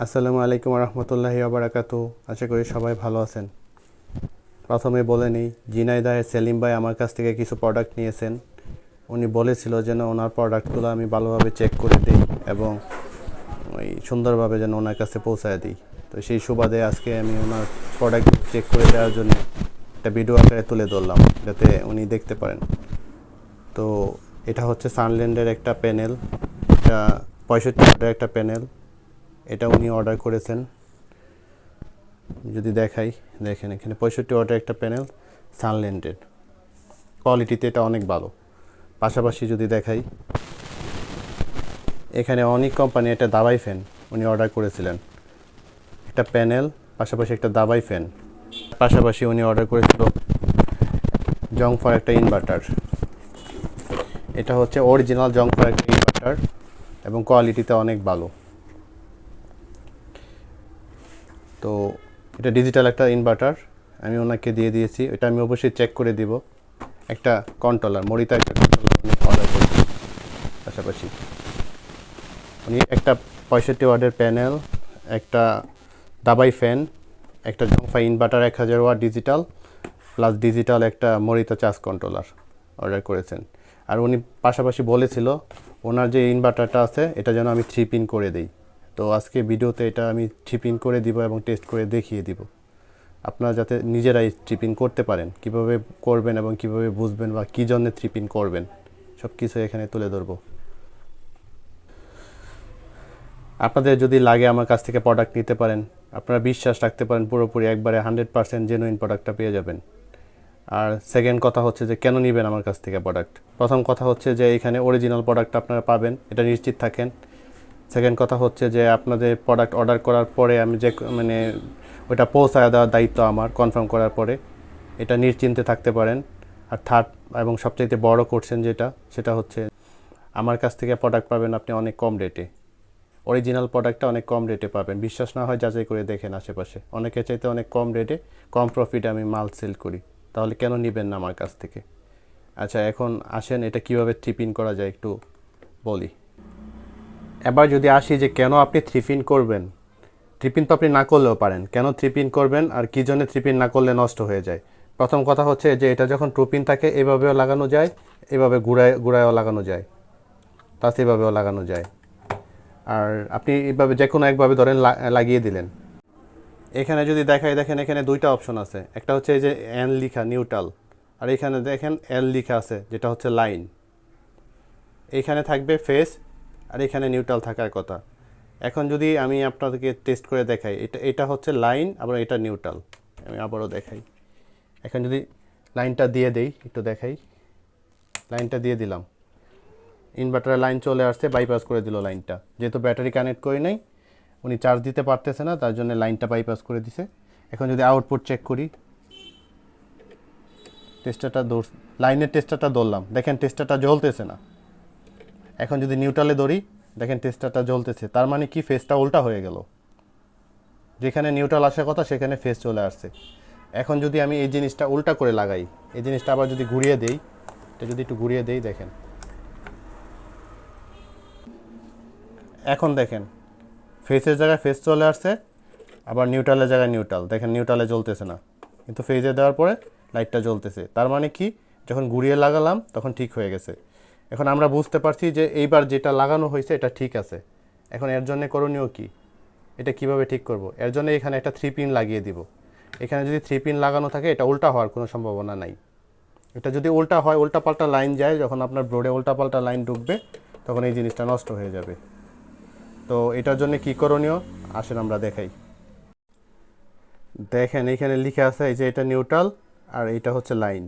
আসসালামু আলাইকুম রহমতুল্লাহি আবরাকাতু আশা করি সবাই ভালো আছেন। প্রথমে বলে নিই জিনাইদাহের সেলিম ভাই আমার কাছ থেকে কিছু প্রোডাক্ট নিয়েছেন। উনি বলেছিল যেন ওনার প্রোডাক্টগুলো আমি ভালোভাবে চেক করে দিই এবং ওই সুন্দরভাবে যেন ওনার কাছে পৌঁছায় দিই। তো সেই সুবাদে আজকে আমি ওনার প্রোডাক্ট চেক করে দেওয়ার জন্য একটা ভিডিও আকারে তুলে ধরলাম, যাতে উনি দেখতে পারেন। তো এটা হচ্ছে সানল্যান্ডের একটা প্যানেল এটা পঁয়ষট্টি একটা প্যানেল এটা উনি অর্ডার করেছেন। যদি দেখাই, দেখেন এখানে পঁয়ষট্টি ওয়াটের একটা প্যানেল সানল্যান্ডের কোয়ালিটিতে এটা অনেক ভালো। পাশাপাশি যদি দেখাই, এখানে অনেক কোম্পানি একটা দাবাই ফ্যান উনি অর্ডার করেছিলেন। একটা প্যানেল পাশাপাশি একটা দাবাই ফ্যান পাশাপাশি উনি অর্ডার করেছিল জংফার একটা ইনভার্টার এটা হচ্ছে অরিজিনাল জংফার একটা ইনভার্টার এবং কোয়ালিটিতে অনেক ভালো। তো এটা ডিজিটাল একটা ইনভার্টার আমি ওনাকে দিয়ে দিয়েছি, এটা আমি অবশ্যই চেক করে দিব। একটা কন্ট্রোলার মরিতা একটা কন্ট্রোলার উনি অর্ডার করেছি। পাশাপাশি উনি একটা পঁয়ষট্টি ওয়ার্ডের প্যানেল একটা দাবাই ফ্যান একটা জংফাই ইনভার্টার এক হাজার ওয়াট ডিজিটাল প্লাস ডিজিটাল একটা মরিতা চার্জ কন্ট্রোলার অর্ডার করেছেন। আর উনি পাশাপাশি বলেছিল, ওনার যে ইনভার্টারটা আছে, এটা যেন আমি থ্রি পিন করে দিই। তো আজকে ভিডিওতে এটা আমি থ্রি পিন করে দিব এবং টেস্ট করে দেখিয়ে দিব। আপনারা যাতে নিজেরাই থ্রি পিন করতে পারেন, কীভাবে করবেন এবং কীভাবে বুঝবেন বা কী জন্য থ্রি পিন করবেন সব কিছু এখানে তুলে ধরবো। আপনাদের যদি লাগে আমার কাছ থেকে প্রোডাক্ট নিতে পারেন, আপনারা বিশ্বাস রাখতে পারেন পুরোপুরি একবারে হান্ড্রেড পার্সেন্ট জেনুইন প্রোডাক্টটা পেয়ে যাবেন। আর সেকেন্ড কথা হচ্ছে যে কেন নেবেন আমার কাছ থেকে প্রোডাক্ট প্রথম কথা হচ্ছে যে এখানে অরিজিনাল প্রোডাক্ট আপনারা পাবেন, এটা নিশ্চিত থাকেন। সেকেন্ড কথা হচ্ছে যে আপনাদের প্রোডাক্ট অর্ডার করার পরে আমি যে মানে ওটা পৌঁছায় দেওয়ার দায়িত্ব আমার কনফার্ম করার পরে। এটা নিশ্চিন্তে থাকতে পারেন। আর থার্ড এবং সবচাইতে বড় করছেন যেটা, সেটা হচ্ছে আমার কাছ থেকে প্রোডাক্ট পাবেন আপনি অনেক কম রেটে অরিজিনাল প্রোডাক্টটা অনেক কম রেটে পাবেন। বিশ্বাস না হয় যাচাই করে দেখেন আশেপাশে। অনেকের চাইতে অনেক কম রেটে কম প্রফিটে আমি মাল সেল করি। তাহলে কেন নেবেন না আমার কাছ থেকে? আচ্ছা এখন আসেন, এটা কীভাবে থ্রিপিন করা যায় একটু বলি। এবার যদি আসি যে কেন আপনি থ্রিপিন করবেন থ্রিপিন তো আপনি না করলেও পারেন। কেন থ্রিপিন করবেন আর কী জন্য থ্রিপিন না করলে নষ্ট হয়ে যায়? প্রথম কথা হচ্ছে যে এটা যখন টুপিন থাকে, এভাবেও লাগানো যায়, এভাবে ঘুরায়, ঘুরায়ও লাগানো যায়। তা সেভাবেও লাগানো যায়। আর আপনি এইভাবে যে কোনো একভাবে ধরেন লাগিয়ে দিলেন। এখানে যদি দেখায় দেখেন এখানে দুইটা অপশন আছে। একটা হচ্ছে এই যে এন লিখা নিউট্রাল আর এখানে দেখেন এল লিখা আছে, যেটা হচ্ছে লাইন এইখানে থাকবে ফেস আর এখানে নিউট্রাল থাকার কথা। এখন যদি আমি আপনাদেরকে টেস্ট করে দেখাই, এটা এটা হচ্ছে লাইন আবার এটা নিউট্রাল আমি আবারও দেখাই। এখন যদি লাইনটা দিয়ে দেই, একটু দেখাই। লাইনটা দিয়ে দিলাম। ইনভার্টারের লাইন চলে আসছে বাইপাস করে দিল লাইনটা যেহেতু ব্যাটারি কানেক্ট করি নাই, উনি চার্জ দিতে পারতেছে না, তার জন্য লাইনটা বাইপাস করে দিছে। এখন যদি আউটপুট চেক করি টেস্টারটা দৌড় লাইনের টেস্টারটা দৌড়লাম। দেখেন টেস্টারটা জ্বলতেছে না। এখন যদি নিউট্রালে ধরি, দেখেন টেস্টারটা জ্বলতেছে, তার মানে কি ফেসটা উল্টা হয়ে গেল। যেখানে নিউট্রাল আসার কথা, সেখানে ফেস চলে আসছে। এখন যদি আমি এই জিনিসটা উল্টা করে লাগাই, এই জিনিসটা আবার যদি ঘুরিয়ে দেই, এটা যদি একটু ঘুরিয়ে দেই, দেখেন। এখন দেখেন ফেসের জায়গায় ফেস চলে আসছে, আবার নিউট্রালের জায়গায় নিউট্রাল দেখেন নিউট্রালে জ্বলতেছে না। কিন্তু ফেজে দেওয়ার পরে লাইটটা জ্বলতেছে। তার মানে কি, যখন ঘুরিয়ে লাগালাম, তখন ঠিক হয়ে গেছে। এখন আমরা বুঝতে পারছি যে এইবার যেটা লাগানো হয়েছে, এটা ঠিক আছে। এখন এর জন্য করণীয় কি? এটা কীভাবে ঠিক করব? এর জন্য এখানে একটা থ্রি পিন লাগিয়ে দিব। এখানে যদি থ্রি পিন লাগানো থাকে, এটা উল্টা হওয়ার কোনো সম্ভাবনা নাই। এটা যদি উল্টা হয় উল্টা পাল্টা লাইন যায়, যখন আপনার ব্রোডে উল্টা পাল্টা লাইন ঢুকবে, তখন এই জিনিসটা নষ্ট হয়ে যাবে। তো এটার জন্য কি করণীয়? আসেন আমরা দেখাই। দেখেন, এখানে লিখে আছে এই যে এটা নিউট্রাল আর এটা হচ্ছে লাইন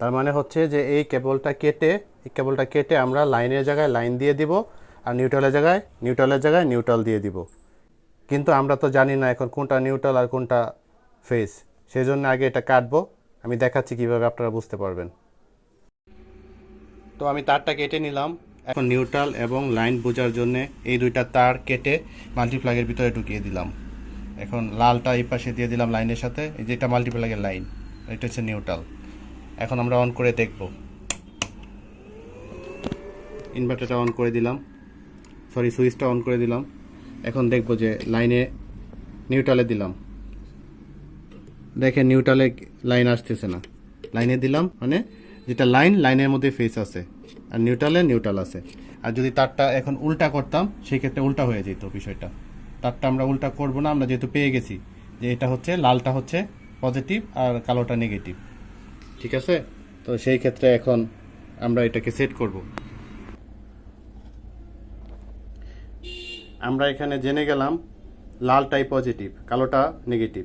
তার মানে হচ্ছে যে এই কেবলটা কেটে, এই কেবলটা কেটে আমরা লাইনের জায়গায় লাইন দিয়ে দিব আর নিউট্রালের জায়গায় নিউট্রালের জায়গায় নিউট্রাল দিয়ে দিব। কিন্তু আমরা তো জানি না এখন কোনটা নিউট্রাল আর কোনটা ফেস সেই জন্য আগে এটা কাটবো। আমি দেখাচ্ছি কীভাবে আপনারা বুঝতে পারবেন। তো আমি তারটা কেটে নিলাম। এখন নিউট্রাল এবং লাইন বোঝার জন্য এই দুইটা তার কেটে মাল্টিপ্লাগের ভিতরে ঢুকিয়ে দিলাম। এখন লালটা এই পাশে দিয়ে দিলাম লাইনের সাথে। এই যে এটা মাল্টিপ্লাগের লাইন, এটা হচ্ছে নিউট্রাল। এখন আমরা অন করে দেখব। ইনভার্টারটা অন করে দিলাম। সরি সুইচটা অন করে দিলাম। এখন দেখব যে লাইনে নিউট্রালে দিলাম। দেখেন নিউট্রালে লাইন আসতেছে না। লাইনে দিলাম মানে যেটা লাইন লাইনের মধ্যে ফেস আছে। আর নিউট্রালে নিউট্রাল আছে। আর যদি তারটা এখন উল্টা করতাম সেই ক্ষেত্রে উল্টা হয়ে যেত বিষয়টা। তারটা আমরা উল্টা করব না, আমরা যেহেতু পেয়ে গেছি, যে এটা হচ্ছে, লালটা হচ্ছে পজিটিভ আর কালোটা নেগেটিভ ঠিক আছে? তো সেই ক্ষেত্রে এখন আমরা এটাকে সেট করব। আমরা এখানে জেনে গেলাম লালটাই পজিটিভ কালোটা নেগেটিভ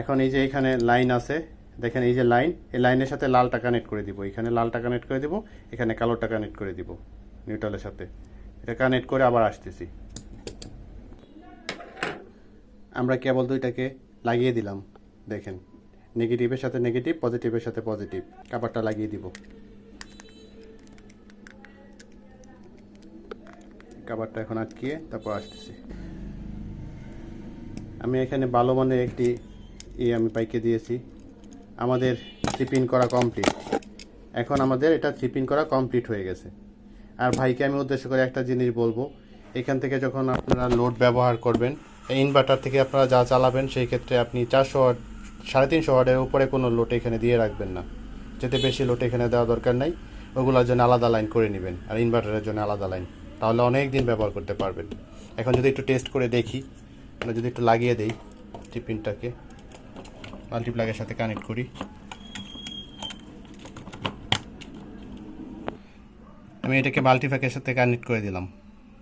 এখন এই যে এখানে লাইন আছে, দেখেন এই যে লাইন এই লাইনের সাথে লালটা কানেক্ট করে দিব। এখানে লালটা কানেক্ট করে দিব, এখানে কালোটা কানেক্ট করে দিব নিউট্রালের সাথে। এটা কানেক্ট করে আবার আসতেছি। আমরা কেবল দুইটাকে লাগিয়ে দিলাম, দেখেন। নেগেটিভের সাথে নেগেটিভ পজিটিভের সাথে পজিটিভ কাপড়টা লাগিয়ে দিব। কাবারটা এখন আটকিয়ে তারপর আসতেছি। আমি এখানে ভালো মানের একটি ই আমি পাইকে দিয়েছি। আমাদের চিপিন করা কমপ্লিট এখন আমাদের এটা চিপিন করা কমপ্লিট হয়ে গেছে। আর ভাইকে আমি উদ্দেশ্য করে একটা জিনিস বলব। এখান থেকে যখন আপনারা লোড ব্যবহার করবেন ইনভার্টার থেকে আপনারা যা চালাবেন, সেই ক্ষেত্রে আপনি চারশো সাড়ে তিনশো ওয়াটের উপরে কোনো লোড এখানে দিয়ে রাখবেন না। যেতে বেশি লোড এখানে দেওয়া দরকার নাই। ওগুলোর জন্য আলাদা লাইন করে নেবেন আর ইনভার্টারের জন্য আলাদা লাইন। তাহলে অনেক দিন ব্যবহার করতে পারবেন। এখন যদি একটু টেস্ট করে দেখি, আমরা যদি একটু লাগিয়ে দেই টিফিনটাকে। মাল্টিপ্লাগের সাথে কানেক্ট করি। আমি এটাকে মাল্টিপ্লাগের সাথে কানেক্ট করে দিলাম।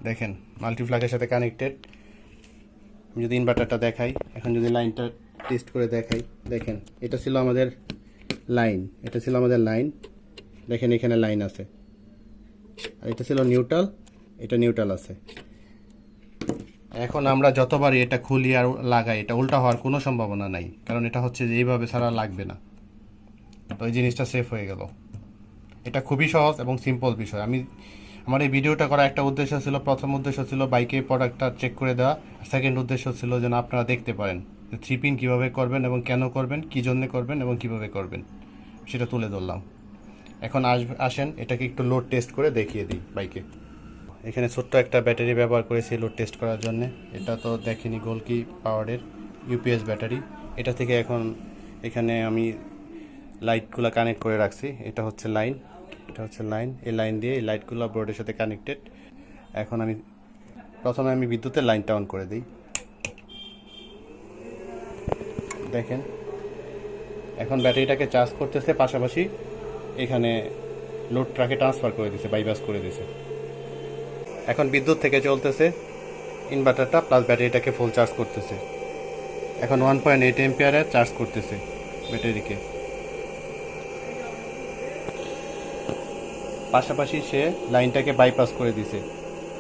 দেখেন, মাল্টিপ্লাগের সাথে কানেক্টেড। আমি যদি ইনভার্টারটা দেখাই, এখন যদি লাইনটা টেস্ট করে দেখাই। দেখেন, এটা ছিল আমাদের লাইন, এটা ছিল আমাদের লাইন। দেখেন, এখানে লাইন আছে। আর এটা ছিল নিউট্রাল, এটা নিউট্রাল আছে। এখন আমরা যতবারই এটা খুলি আর লাগাই, এটা উল্টা হওয়ার কোনো সম্ভাবনা নাই। কারণ এটা হচ্ছে যে এইভাবে ছাড়া লাগবে না। তো এই জিনিসটা সেফ হয়ে গেল। এটা খুবই সহজ এবং সিম্পল বিষয়। আমি, আমার এই ভিডিওটা করার একটা উদ্দেশ্য ছিল, প্রথম উদ্দেশ্য ছিল বাইকের প্রোডাক্টটা চেক করে দেওয়া। সেকেন্ড উদ্দেশ্য ছিল যেন আপনারা দেখতে পারেন। থ্রি পিন কীভাবে করবেন এবং কেন করবেন, কী জন্যে করবেন এবং কীভাবে করবেন, সেটা তুলে ধরলাম। এখন আস, আসেন, এটাকে একটু লোড টেস্ট করে দেখিয়ে দিই বাইকে। এখানে ছোট্ট একটা ব্যাটারি ব্যবহার করেছি লোড টেস্ট করার জন্য। এটা তো দেখেনি গোলকি পাওয়ারের ইউপিএস ব্যাটারি। এটা থেকে এখন এখানে আমি লাইটগুলো কানেক্ট করে রাখছি। এটা হচ্ছে লাইন এটা হচ্ছে লাইন এই লাইন দিয়ে এই লাইটগুলো বোর্ডের সাথে কানেক্টেড এখন আমি, প্রথমে আমি বিদ্যুতের লাইনটা অন করে দিই। দেখেন। এখন ব্যাটারিটাকে চার্জ করতেছে, পাশাপাশি এখানে লোড ট্রাকে ট্রান্সফার করে দিছে বাইপাস করে দিছে। এখন বিদ্যুৎ থেকে চলতেছে ইনভার্টারটা প্লাস ব্যাটারিটাকে ফুল চার্জ করতেছে। এখন ওয়ান পয়েন্ট এইট এম্পিয়ারে চার্জ করতেছে ব্যাটারিকে। পাশাপাশি সে লাইনটাকে বাইপাস করে দিছে।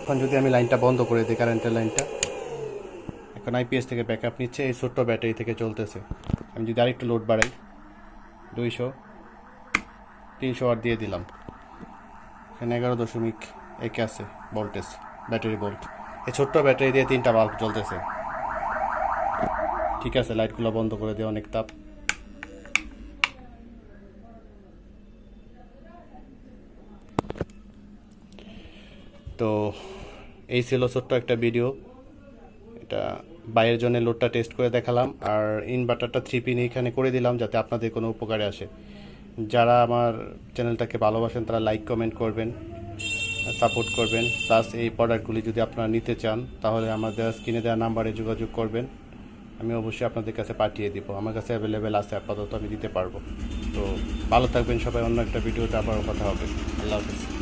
এখন যদি আমি লাইনটা বন্ধ করে দিই কারেন্টের লাইনটা এখন আইপিএস থেকে ব্যাকআপ নিচ্ছে, এই ছোট্ট ব্যাটারি থেকে চলতেছে। আমি যদি আরেকটু লোড বাড়াই, দুইশো, তিনশো আর দিয়ে দিলাম। এখানে এগারো দশমিক একে আছে ভোল্টেজ ব্যাটারি ভোল্ট এই ছোট্ট ব্যাটারি দিয়ে তিনটা বাল্ব জ্বলতেছে। ঠিক আছে লাইটগুলো বন্ধ করে দিয়ে অনেক তাপ। তো, এই ছিল ছোট্ট একটা ভিডিও এটা বাইরের জন্য লোডটা টেস্ট করে দেখালাম আর ইনভার্টারটা থ্রি পিন এখানে করে দিলাম যাতে আপনাদের কোনো উপকারে আসে। যারা আমার চ্যানেলটাকে ভালোবাসেন, তারা লাইক কমেন্ট করবেন সাপোর্ট করবেন। প্লাস এই প্রোডাক্টগুলি যদি আপনারা নিতে চান, তাহলে আমাদের স্ক্রিনে দেওয়া নাম্বারে যোগাযোগ করবেন। আমি অবশ্যই আপনাদের কাছে পাঠিয়ে দিব। আমার কাছে অ্যাভেলেবেল আছে, আপাতত আমি দিতে পারব। তো ভালো থাকবেন সবাই, অন্য একটা ভিডিওতে আবারও কথা হবে। আল্লাহ হাফিজ।